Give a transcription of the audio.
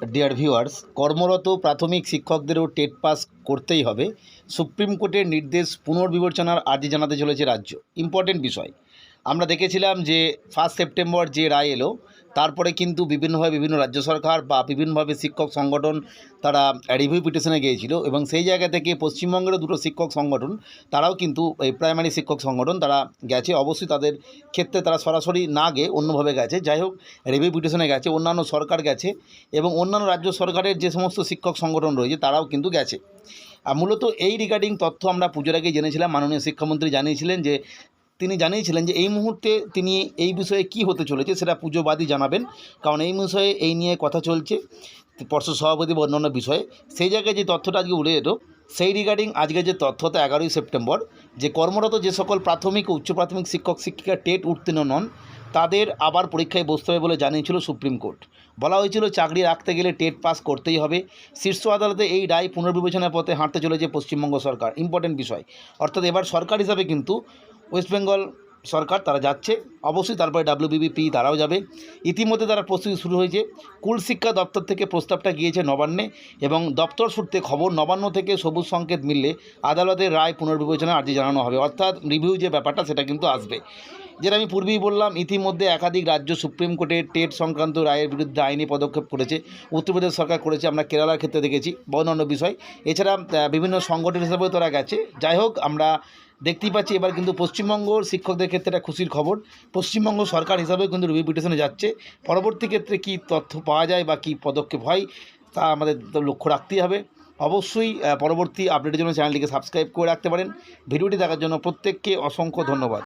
Dear viewers কর্মরত প্রাথমিক শিক্ষকদেরও TET pass করতেই হবে। সুপ্রিম কোর্টের নির্দেশ পুনর্বিবেচনার আর্জি জানাতে চলেছে রাজ্য। ইম্পর্টেন্ট বিষয়। আমরা দেখেছিলাম যে ফার্স্ট সেপ্টেম্বর যে রায় এলো তারপরে কিন্তু বিভিন্নভাবে বিভিন্ন রাজ্য সরকার বা বিভিন্নভাবে শিক্ষক সংগঠন তারা রিভিউ পিটিশনে গিয়েছিল এবং সেই জায়গা থেকে পশ্চিমবঙ্গেরও দুটো শিক্ষক সংগঠন তারাও কিন্তু এই প্রাইমারি শিক্ষক সংগঠন তারা গেছে। অবশ্যই তাদের ক্ষেত্রে তারা সরাসরি না গিয়ে অন্যভাবে গেছে। যাই হোক রিভিউ পিটিশনে গেছে, অন্যান্য সরকার গেছে এবং অন্যান্য রাজ্য সরকারের যে সমস্ত শিক্ষক সংগঠন রয়েছে তারাও কিন্তু গেছে। মূলত এই রিগার্ডিং তথ্য আমরা পুজোর আগেই জেনেছিলাম। মাননীয় শিক্ষামন্ত্রী জানিয়েছিলেন যে তিনি জানিয়েছিলেন যে এই মুহূর্তে তিনি এই বিষয়ে কি হতে চলেছে সেটা পুজোবাদী জানাবেন। কারণ এই বিষয়ে এই নিয়ে কথা চলছে পর্ষদ সভাপতি বা অন্যান্য বিষয়ে। সেই জায়গায় যে তথ্যটা আজকে উড়ে যেত সেই রিগার্ডিং আজকে যে তথ্য তথ্যটা এগারোই সেপ্টেম্বর, যে কর্মরত যে সকল প্রাথমিক ও উচ্চ প্রাথমিক শিক্ষক শিক্ষিকা টেট উত্তীর্ণ নন, তাদের আবার পরীক্ষায় বসতে হবে বলে জানিয়েছিল সুপ্রিম কোর্ট। বলা হয়েছিল চাকরি রাখতে গেলে টেট পাস করতেই হবে। শীর্ষ আদালতে এই রায় পুনর্বিবেচনার পথে হাঁটতে চলেছে পশ্চিমবঙ্গ সরকার। ইম্পর্টেন্ট বিষয়। অর্থাৎ এবার সরকার হিসাবে কিন্তু ওয়েস্ট বেঙ্গল সরকার তারা যাচ্ছে। অবশ্যই তারপরে ডাব্লিউবিবিপি তারাও যাবে। ইতিমধ্যে তারা প্রস্তুতি শুরু হয়েছে। কুলশিক্ষা দপ্তর থেকে প্রস্তাবটা গিয়েছে নবান্নে এবং দপ্তর সূত্রে খবর নবান্ন থেকে সবুজ সংকেত মিললে আদালতের রায় পুনর্বিবেচনা আর্জি জানানো হবে। অর্থাৎ রিভিউ যে ব্যাপারটা সেটা কিন্তু আসবে। যেটা আমি পূর্বেই বললাম, ইতিমধ্যে একাধিক রাজ্য সুপ্রিম কোর্টে টেট সংক্রান্ত রায়ের বিরুদ্ধে আইনি পদক্ষেপ করেছে। উত্তরপ্রদেশ সরকার করেছে, আমরা কেরালার ক্ষেত্রে দেখেছি বা বিষয়। এছাড়া বিভিন্ন সংগঠন হিসাবেও তারা গেছে। যাই হোক, আমরা দেখতেই পাচ্ছি, এবার কিন্তু পশ্চিমবঙ্গর শিক্ষকদের ক্ষেত্রে একটা খুশির খবর। পশ্চিমবঙ্গ সরকার হিসাবেও কিন্তু রিভিউ পিটিশনে যাচ্ছে। পরবর্তী ক্ষেত্রে কী তথ্য পাওয়া যায় বা কী পদক্ষেপ হয়, তা আমাদের লক্ষ্য রাখতেই হবে। অবশ্যই পরবর্তী আপডেটের জন্য চ্যানেলটিকে সাবস্ক্রাইব করে রাখতে পারেন। ভিডিওটি দেখার জন্য প্রত্যেককে অসংখ্য ধন্যবাদ।